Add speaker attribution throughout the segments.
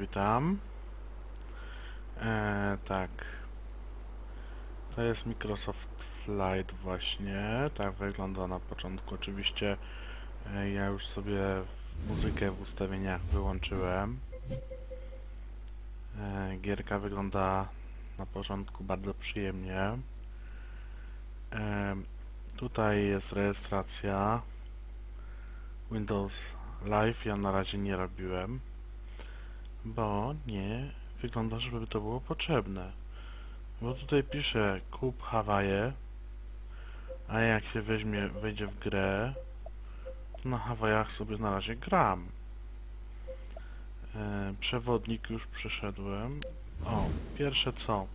Speaker 1: witam. E, tak. To jest Microsoft Flight właśnie. Tak wygląda na początku. Oczywiście e, ja już sobie muzykę w ustawieniach wyłączyłem. E, gierka wygląda na początku bardzo przyjemnie. E, tutaj jest rejestracja Windows Live. Ja na razie nie robiłem bo nie wygląda, żeby to było potrzebne. Bo tutaj pisze kup Hawaje, a jak się weźmie, wejdzie w grę, to na Hawajach sobie na razie gram. E, przewodnik już przeszedłem. O, pierwsze co?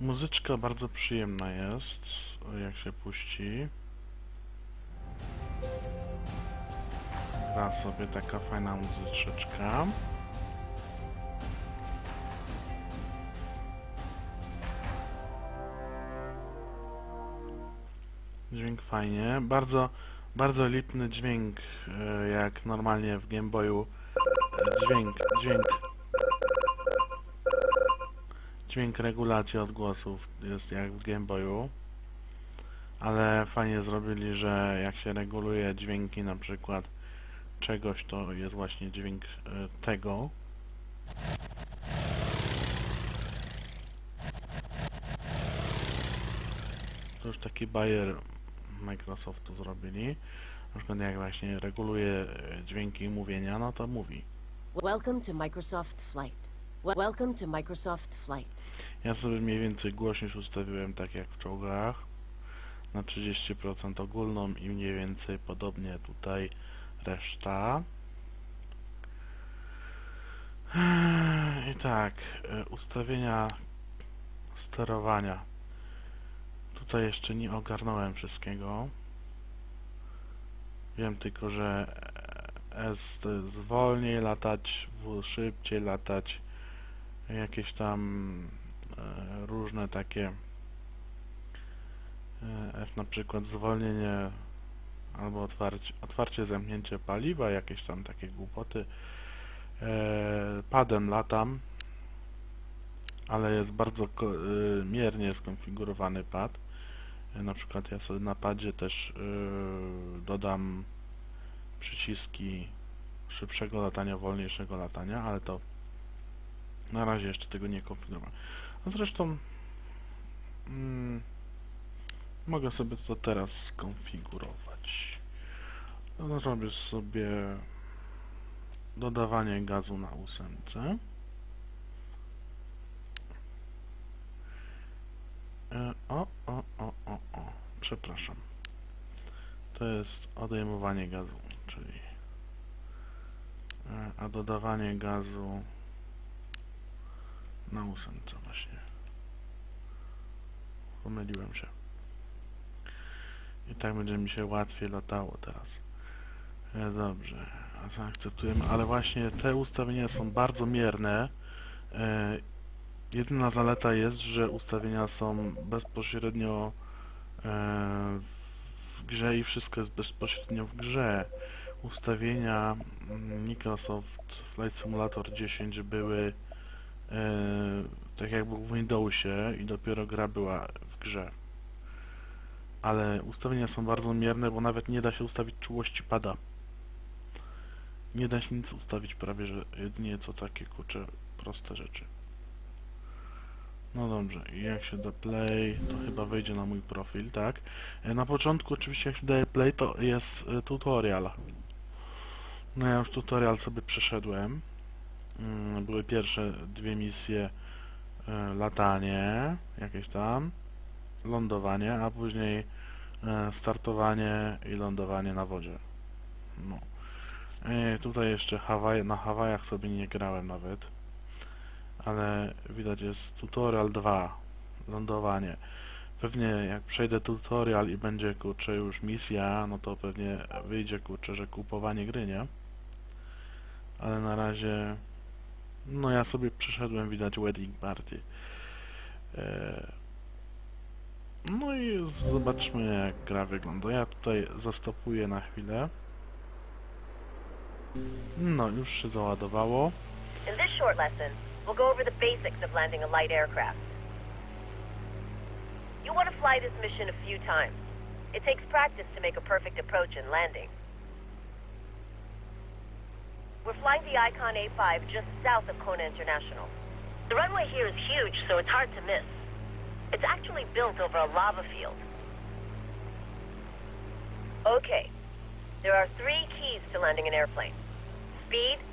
Speaker 1: Muzyczka bardzo przyjemna jest, jak się puści. Gra sobie taka fajna muzyczeczka. Dźwięk fajnie. Bardzo, bardzo lipny dźwięk, e, jak normalnie w Game Boyu. Dźwięk, dźwięk. Dźwięk regulacji odgłosów jest jak w Game Boyu. Ale fajnie zrobili, że jak się reguluje dźwięki na przykład czegoś, to jest właśnie dźwięk e, tego. To już taki bajer Microsoftu zrobili. Na przykład jak właśnie reguluje e, dźwięki mówienia, no to mówi.
Speaker 2: Welcome to Microsoft Flight. Wel- Welcome to Microsoft Flight.
Speaker 1: Ja sobie mniej więcej głośność ustawiłem tak jak w czołgach na 30% ogólną i mniej więcej podobnie tutaj reszta. I tak, e, ustawienia sterowania. Tutaj jeszcze nie ogarnąłem wszystkiego. Wiem tylko, że S to jest wolniej latać, W szybciej latać, jakieś tam e, różne takie e, F na przykład zwolnienie albo otwarcie, otwarcie zamknięcie paliwa, jakieś tam takie głupoty. E, padem latam, ale jest bardzo miernie skonfigurowany pad. E, Na przykład ja sobie na padzie też e, dodam przyciski szybszego latania, wolniejszego latania, ale to na razie jeszcze tego nie konfigurowałem. A zresztą mm, mogę sobie to teraz skonfigurować. No, zrobię sobie dodawanie gazu na ósemce. E, o, przepraszam. To jest odejmowanie gazu, czyli e, a dodawanie gazu na ósemce właśnie. Pomyliłem się. I tak będzie mi się łatwiej latało teraz. E, dobrze, zaakceptujemy, ale właśnie te ustawienia są bardzo mierne. E, jedyna zaleta jest, że ustawienia są bezpośrednio w grze i wszystko jest bezpośrednio w grze. Ustawienia mm, Microsoft Flight Simulator 10 były e, tak jakby w Windowsie i dopiero gra była w grze. Ale ustawienia są bardzo mierne, bo nawet nie da się ustawić czułości pada. Nie da się nic ustawić prawie, że jedynie co takie kurcze proste rzeczy. No dobrze, i jak się da play, to chyba wejdzie na mój profil, tak? E, Na początku oczywiście jak się daje play, to jest e, tutorial. No ja już tutorial sobie przeszedłem. Mm, Były pierwsze dwie misje e, latanie, jakieś tam, lądowanie, a później startowanie i lądowanie na wodzie. No. Tutaj jeszcze Hawaje, na Hawajach sobie nie grałem nawet, ale widać jest tutorial 2, lądowanie. Pewnie jak przejdę tutorial i będzie kurczę już misja, no to pewnie wyjdzie kurczę, że kupowanie gry, nie? Ale na razie no ja sobie przeszedłem, widać wedding party. E, No i zobaczmy jak gra wygląda. Ja tutaj zastopuję na chwilę. No, już się załadowało.
Speaker 2: In this short lesson, we'll go over the basics of landing a light aircraft. You want to fly this mission a few times. It takes practice to make a perfect approach and landing. We're flying the Icon A5 just south of Kona International. The runway here is huge, so it's hard to miss. It's actually built over a lava field. Okay. There are three keys to landing an airplane. Speed, speed,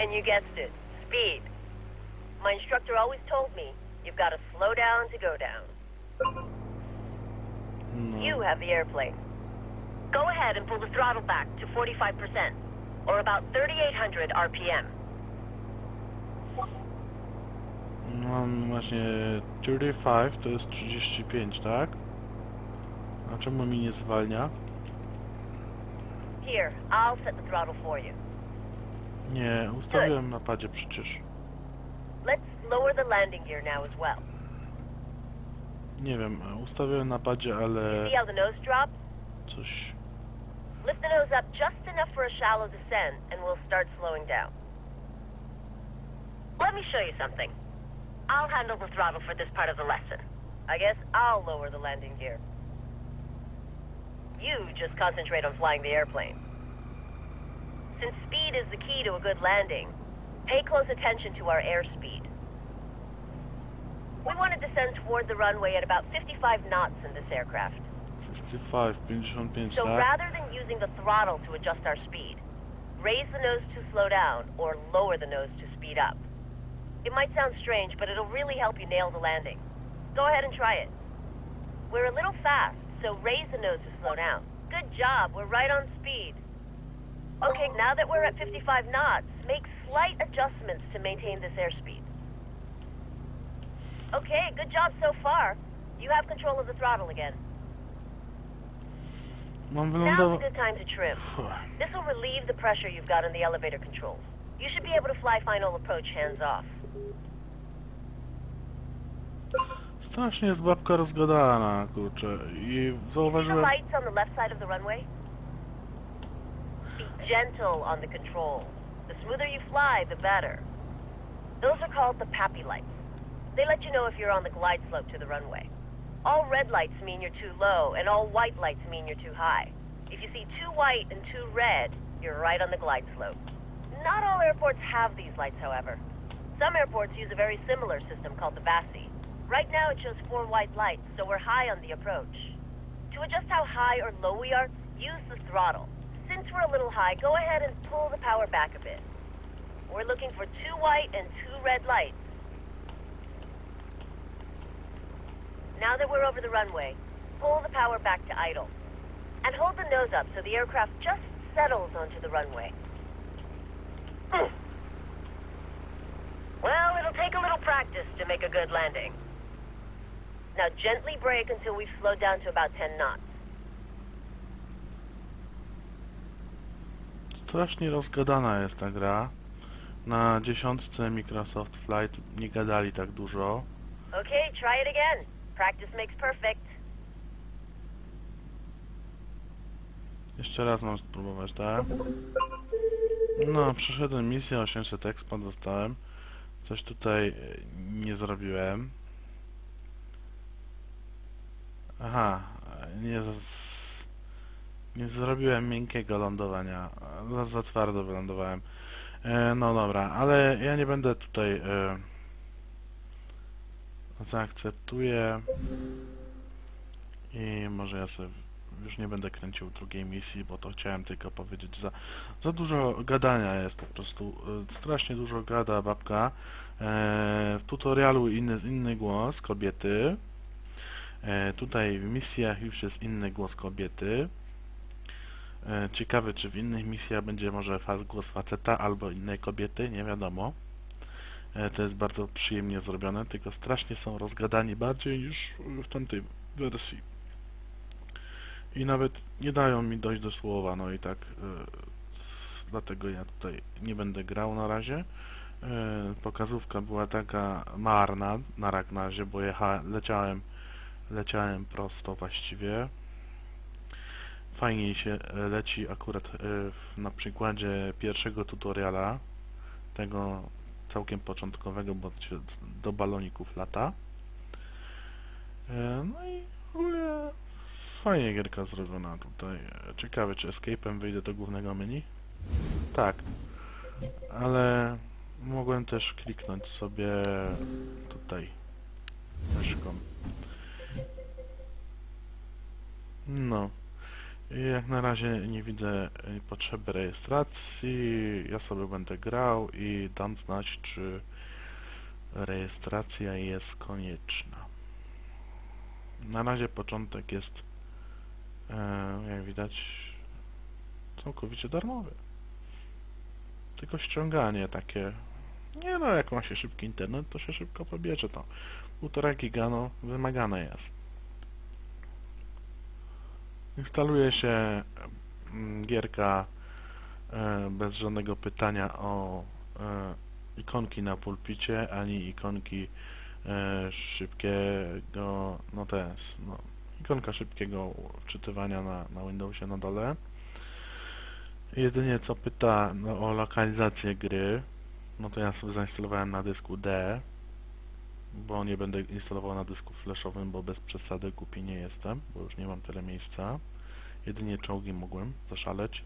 Speaker 2: and you guessed it, speed. My instructor always told me you've got to slow down to go down.
Speaker 1: No.
Speaker 2: You have the airplane. Go ahead and pull the throttle back to 45%, or about 3,800 RPM.
Speaker 1: Mam właśnie 35, to jest 35, tak? A czemu mi nie zwalnia?
Speaker 2: Here, I'll set the throttle for you.
Speaker 1: Nie, ustawiłem na padzie przecież.
Speaker 2: Let's lower the landing gear now as well.
Speaker 1: Nie wiem, ustawiłem na padzie, ale
Speaker 2: See how the nose drops?
Speaker 1: coś...
Speaker 2: Lift the nose up just enough for a shallow descent, and we'll start slowing down. Let me show you something. I'll handle the throttle for this part of the lesson. I guess I'll lower the landing gear. You just concentrate on flying the airplane. Since speed is the key to a good landing, pay close attention to our airspeed. We want to descend toward the runway at about 55 knots in this aircraft.
Speaker 1: 55, 55,
Speaker 2: So
Speaker 1: tak?
Speaker 2: rather than using the throttle to adjust our speed, raise the nose to slow down or lower the nose to speed up. It might sound strange, but it'll really help you nail the landing. Go ahead and try it. We're a little fast, so raise the nose to slow down. Good job, we're right on speed. Okay, now that we're at 55 knots, make slight adjustments to maintain this airspeed. Okay, good job so far. You have control of the throttle again. Now's a good time to trim. This will relieve the pressure you've got on the elevator controls. You should be able to fly final approach hands off.
Speaker 1: Strasznie jest babka rozgadana, kurczę. I zauważyłem...
Speaker 2: lights on the left side of the runway? Gentle on the controls. The smoother you fly, the better. Those are called the PAPI lights. They let you know if you're on the glide slope to the runway. All red lights mean you're too low, and all white lights mean you're too high. If you see two white and two red, you're right on the glide slope. Not all airports have these lights, however. Some airports use a very similar system called the VASI. Right now it shows four white lights, so we're high on the approach. To adjust how high or low we are, use the throttle. Since we're a little high, go ahead and pull the power back a bit. We're looking for two white and two red lights. Now that we're over the runway, pull the power back to idle. And hold the nose up so the aircraft just settles onto the runway. Well, it'll take a little practice to make a good landing. Now gently brake until we've slowed down to about 10 knots.
Speaker 1: Strasznie rozgadana jest ta gra. Na dziesiątce Microsoft Flight nie gadali tak dużo.
Speaker 2: Okay, try it again. Practice makes perfect.
Speaker 1: Jeszcze raz mam spróbować, tak? No, przeszedłem misję, 800 expa dostałem. Coś tutaj e, nie zrobiłem. Aha, e, nie, z... nie zrobiłem miękkiego lądowania. Za, za twardo wylądowałem. E, no dobra, ale ja nie będę tutaj... E... Zaakceptuję. I może ja sobie już nie będę kręcił drugiej misji, bo to chciałem tylko powiedzieć. Za, za dużo gadania jest po prostu. e, Strasznie dużo gada babka. E, w tutorialu inny, inny głos kobiety. E, tutaj w misjach już jest inny głos kobiety. E, ciekawy, czy w innych misjach będzie może głos faceta albo innej kobiety, nie wiadomo. E, to jest bardzo przyjemnie zrobione, tylko strasznie są rozgadani bardziej niż w tamtej wersji i nawet nie dają mi dojść do słowa, no i tak e, dlatego ja tutaj nie będę grał na razie. Pokazówka była taka marna na Ragnazie, bo jecha, leciałem, leciałem prosto właściwie. Fajniej się e, leci akurat e, na przykładzie pierwszego tutoriala. tego całkiem początkowego, bo się do baloników lata. E, No i w ogóle fajnie gierka zrobiona tutaj. Ciekawe, czy escape'em wyjdę do głównego menu? Tak. Ale mogłem też kliknąć sobie tutaj myszką. No. Jak na razie nie widzę e, potrzeby rejestracji. Ja sobie będę grał i dam znać, czy rejestracja jest konieczna. Na razie początek jest, e, jak widać, całkowicie darmowy. Tylko ściąganie takie. Nie no, jak ma się szybki internet, to się szybko pobierze to. Półtora giga, no, wymagane jest. Instaluje się mm, gierka e, bez żadnego pytania o e, ikonki na pulpicie, ani ikonki e, szybkiego, no no, ikonka szybkiego wczytywania na, na Windowsie na dole. Jedynie co pyta no, o lokalizację gry, no to ja sobie zainstalowałem na dysku D, bo nie będę instalował na dysku flashowym, bo bez przesady głupi nie jestem, bo już nie mam tyle miejsca. Jedynie czołgi mogłem zaszaleć.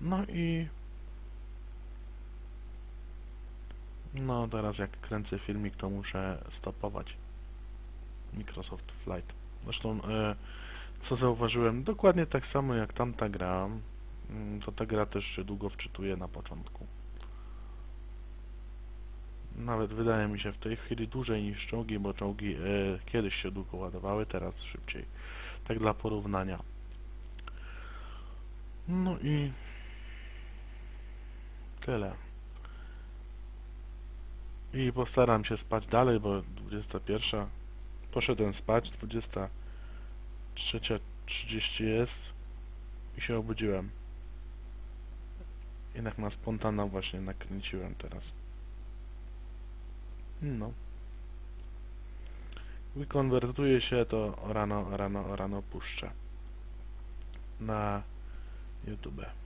Speaker 1: No i... No teraz jak kręcę filmik, to muszę stopować Microsoft Flight. Zresztą, e, co zauważyłem, dokładnie tak samo jak tamta gra, mm, to ta gra też się długo wczytuje na początku. Nawet wydaje mi się w tej chwili dłużej niż czołgi, bo czołgi e, kiedyś się długo ładowały, teraz szybciej. Tak dla porównania. No i tyle. I postaram się spać dalej, bo 21. Poszedłem spać, 23.30 jest i się obudziłem. Jednak na spontana właśnie nakręciłem teraz. No. Wykonwertuje się to rano, rano, rano puszczę na YouTube.